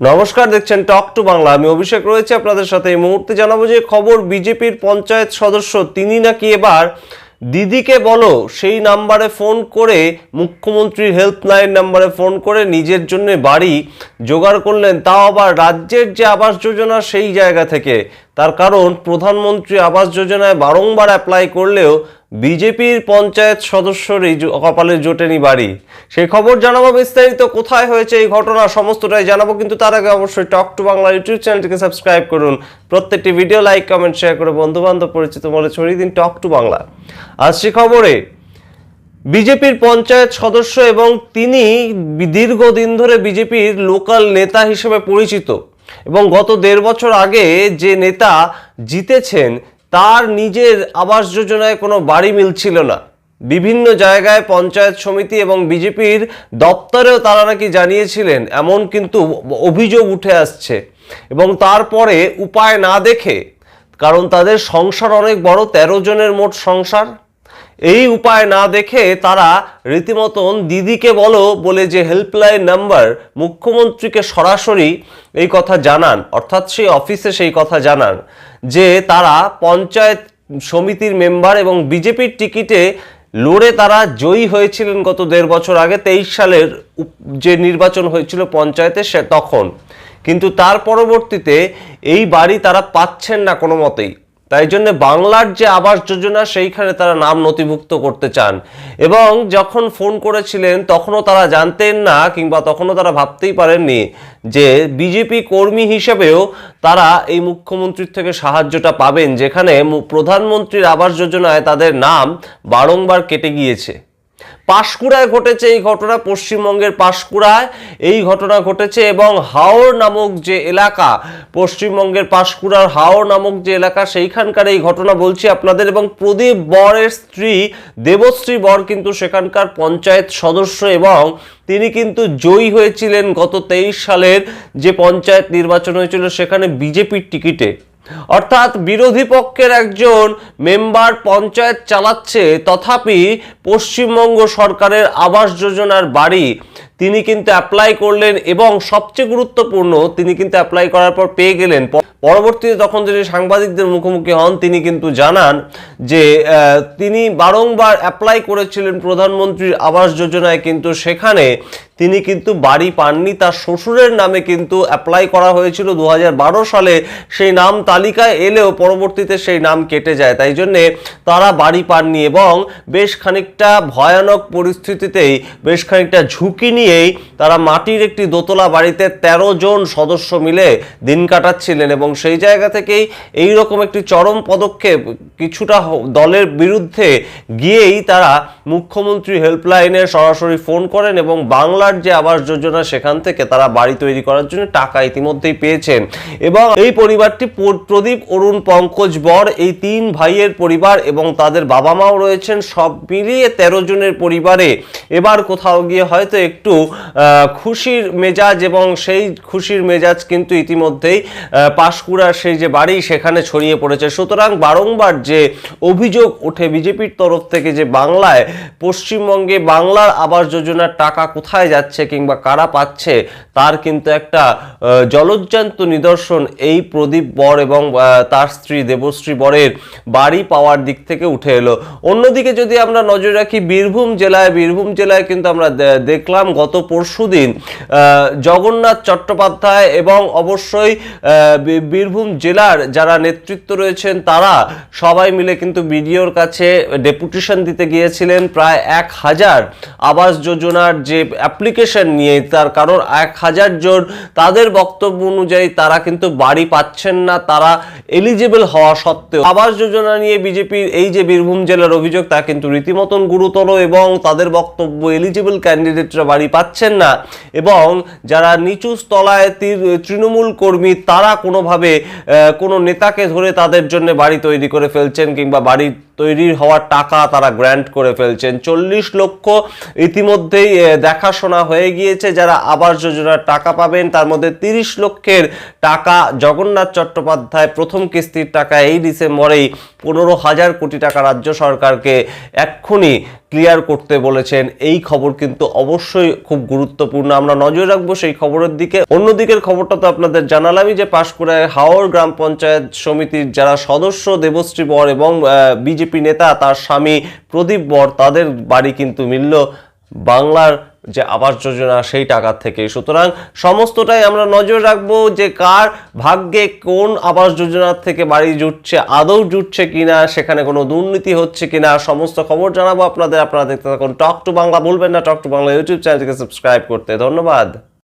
নমস্কার, দেখছেন টক টু বাংলা আমি অভিষেক রয়েছে আপনাদের সাথে। এই মুহূর্তে জানাব যে খবর বিজেপির পঞ্চায়েত সদস্য, তিনি নাকি এবার দিদিকে বলো, সেই নাম্বারে ফোন করে, মুখ্যমন্ত্রীর হেল্পলাইন নাম্বারে ফোন করে নিজের জন্য বাড়ি জোগাড় করলেন। তাও আবার রাজ্যের যে আবাস যোজনা, সেই জায়গা থেকে তার কারণ, প্রধানমন্ত্রী আবাস যোজনায় বারংবার অ্যাপ্লাই করলেও বিজেপির পঞ্চায়েত সদস্যরই কপালে জোটেনি বাড়ি। সেই খবর জানাব বিস্তারিত, কোথায় হয়েছে এই ঘটনা সমস্তটাই জানাব, কিন্তু তার আগে অবশ্যই টক টু বাংলা ইউটিউব চ্যানেলটিকে সাবস্ক্রাইব করুন। প্রত্যেকটি ভিডিও লাইক কমেন্ট শেয়ার করে বন্ধু বান্ধব পরিচিত মনে ছড়িয়ে দিন টক টু বাংলা আজ সে খবরে, বিজেপির পঞ্চায়েত সদস্য এবং তিনি দীর্ঘদিন ধরে বিজেপির লোকাল নেতা হিসেবে পরিচিত। এবং গত দেড় বছর আগে যে নেতা জিতেছেন, তার নিজের আবাস যোজনায় কোনো বাড়ি মিলছিল না। বিভিন্ন জায়গায় পঞ্চায়েত সমিতি এবং বিজেপির দপ্তরেও তারা নাকি জানিয়েছিলেন, এমন কিন্তু অভিযোগ উঠে আসছে। এবং তারপরে উপায় না দেখে, কারণ তাদের সংসার অনেক বড়, তেরো জনের মোট সংসার। এই উপায় না দেখে তারা রীতিমতন দিদিকে বলো বলে যে হেল্পলাইন নাম্বার মুখ্যমন্ত্রীকে সরাসরি এই কথা জানান, অর্থাৎ সেই অফিসে সেই কথা জানান যে তারা পঞ্চায়েত সমিতির মেম্বার এবং বিজেপির টিকিটে লড়ে তারা জয়ী হয়েছিলেন গত দেড় বছর আগে, তেইশ সালের যে নির্বাচন হয়েছিল পঞ্চায়েতে সে তখন। কিন্তু তার পরবর্তীতে এই বাড়ি তারা পাচ্ছেন না কোনো মতেই তাই জন্য বাংলার যে আবাস যোজনা, সেইখানে তারা নাম নথিভুক্ত করতে চান। এবং যখন ফোন করেছিলেন, তখনও তারা জানতেন না কিংবা তখনও তারা ভাবতেই পারেননি যে বিজেপি কর্মী হিসেবেও তারা এই মুখ্যমন্ত্রীর থেকে সাহায্যটা পাবেন, যেখানে প্রধানমন্ত্রীর আবাস যোজনায় তাদের নাম বারংবার কেটে গিয়েছে। পাঁশকুড়ায় ঘটেছে এই ঘটনা, পশ্চিমবঙ্গের পাশকুড়ায় এই ঘটনা ঘটেছে এবং হাওড় নামক যে এলাকা, পশ্চিমবঙ্গের পাশকুড়ার হাওড় নামক যে এলাকা, সেইখানকার এই ঘটনা বলছি আপনাদের এবং প্রদীপ বরের স্ত্রী, দেবশ্রী বর কিন্তু সেখানকার পঞ্চায়েত সদস্য এবং তিনি কিন্তু জয়ী হয়েছিলেন গত তেইশ সালের যে পঞ্চায়েত নির্বাচন হয়েছিল, সেখানে বিজেপির টিকিটে। অর্থাৎ বিরোধী পক্ষের একজন মেম্বার পঞ্চায়েত চালাচ্ছে, তথাপি পশ্চিমবঙ্গ সরকারের আবাস যোজনার বাড়ি তিনি কিন্তু অ্যাপ্লাই করলেন এবং সবচেয়ে গুরুত্বপূর্ণ তিনি কিন্তু অ্যাপ্লাই করার পর পেয়ে গেলেন। পরবর্তীতে তখন তিনি সাংবাদিকদের মুখোমুখি হন, তিনি কিন্তু জানান যে তিনি বারংবার অ্যাপ্লাই করেছিলেন প্রধানমন্ত্রীর আবাস যোজনায়, কিন্তু সেখানে তিনি কিন্তু বাড়ি পাননি, তার শ্বশুরের নামে কিন্তু অ্যাপ্লাই করা হয়েছিল দু হাজার বারো সালে। সেই নাম তালিকায় এলেও পরবর্তীতে সেই নাম কেটে যায়। তাই জন্যে তারা বাড়ি পাননি এবং বেশ খানিকটা ভয়ানক পরিস্থিতিতেই, বেশ খানিকটা ঝুঁকি নিয়েই তারা মাটির একটি দোতলা বাড়িতে ১৩ জন সদস্য মিলে দিন কাটাচ্ছিলেন এবং সেই জায়গা থেকেই এই রকম একটি চরম পদক্ষেপ কিছুটা দলের বিরুদ্ধে গিয়েই তারা মুখ্যমন্ত্রী হেল্পলাইনে সরাসরি ফোন করেন এবং বাংলার যে আবাস যোজনা সেখান থেকে তারা বাড়ি তৈরি করার জন্য টাকা ইতিমধ্যেই পেয়েছেন। এবং এই পরিবারটি প্রদীপ, অরুণ, পঙ্কজ বর, এই তিন ভাইয়ের পরিবার এবং তাদের বাবা মাও রয়েছেন। সব মিলিয়ে তেরো জনের পরিবারে এবার কোথাও গিয়ে হয়তো একটু খুশির মেজাজ এবং সেই খুশির মেজাজ কিন্তু ইতিমধ্যেই পাঁশকুড়ার সেই যে বাড়ি সেখানে ছড়িয়ে পড়েছে। সুতরাং বারংবার যে অভিযোগ ওঠে বিজেপির তরফ থেকে যে বাংলায় পশ্চিমবঙ্গে বাংলার আবাস যোজনার টাকা কোথায় যাচ্ছে কিংবা কারা পাচ্ছে তার কিন্তু একটা জলজ্জান্ত নিদর্শন এই প্রদীপ বর এবং তার স্ত্রী দেবশ্রী বরের বাড়ি পাওয়ার দিক থেকে উঠে এলো। অন্যদিকে যদি আমরা নজর রাখি বীরভূম জেলায় বীরভূম জেলায় কিন্তু আমরা দেখলাম গত পরশুদিন আহ, জগন্নাথ চট্টোপাধ্যায় এবং অবশ্যই বীরভূম জেলার যারা নেতৃত্ব রয়েছেন তারা সবাই মিলে কিন্তু বিডিওর কাছে ডেপুটেশন দিতে গিয়েছিলেন। প্রায় এক হাজার আবাস যোজনার যে অ্যাপ্লিকেশন নিয়ে তার কারণ এক হাজার জন তাদের বক্তব্য অনুযায়ী তারা কিন্তু বাড়ি পাচ্ছেন না, তারা এলিজিবল হওয়া সত্ত্বেও। আবাস যোজনা নিয়ে বিজেপির এই যে বীরভূম জেলার অভিযোগ, তা কিন্তু রীতিমতন গুরুতর এবং তাদের বক্তব্য এলিজিবল ক্যান্ডিডেটরা বাড়ি পাচ্ছেন না। এবং যারা নিচু স্তলায় তৃণমূল কর্মী, তারা কোনোভাবে কোনো নেতাকে ধরে তাদের জন্য বাড়ি তৈরি করে ফেলছেন কিংবা বাড়ি তৈরি হওয়ার টাকা তারা গ্র্যান্ট করে ফেলছেন। চল্লিশ লক্ষ ইতিমধ্যেই দেখাশোনা হয়ে গিয়েছে। যারা আবাস যোজনার টাকা পাবেন, তার মধ্যে তিরিশ লক্ষের টাকা জগন্নাথ চট্টোপাধ্যায় প্রথম কিস্তির টাকা এই ডিসেম্বরেই পনেরো হাজার কোটি টাকা রাজ্য সরকারকে এক্ষুনি ক্লিয়ার করতে বলেছেন। এই খবর কিন্তু অবশ্যই খুব গুরুত্বপূর্ণ। আমরা নজর রাখব সেই খবরের দিকে। অন্যদিকের খবরটা তো আপনাদের জানালামই যে পাশকুড়ায় হাওড় গ্রাম পঞ্চায়েত সমিতির যারা সদস্য দেবশ্রী বর এবং বিজেপি নেতা, তার স্বামী প্রদীপ বর, তাদের বাড়ি কিন্তু মিলল বাংলার যে আবাস যোজনা সেই টাকা থেকে। সুতরাং সমস্তটাই আমরা নজর রাখব যে কার ভাগ্যে কোন আবাস যোজনার থেকে বাড়ি জুটছে, আদৌ জুটছে কিনা, সেখানে কোনো দুর্নীতি হচ্ছে কিনা, সমস্ত খবর জানাব আপনাদের। আপনারা দেখতে থাকুন টক টু বাংলা। বলবেন না, টক টু বাংলা ইউটিউব চ্যানেলকে সাবস্ক্রাইব করতে। ধন্যবাদ।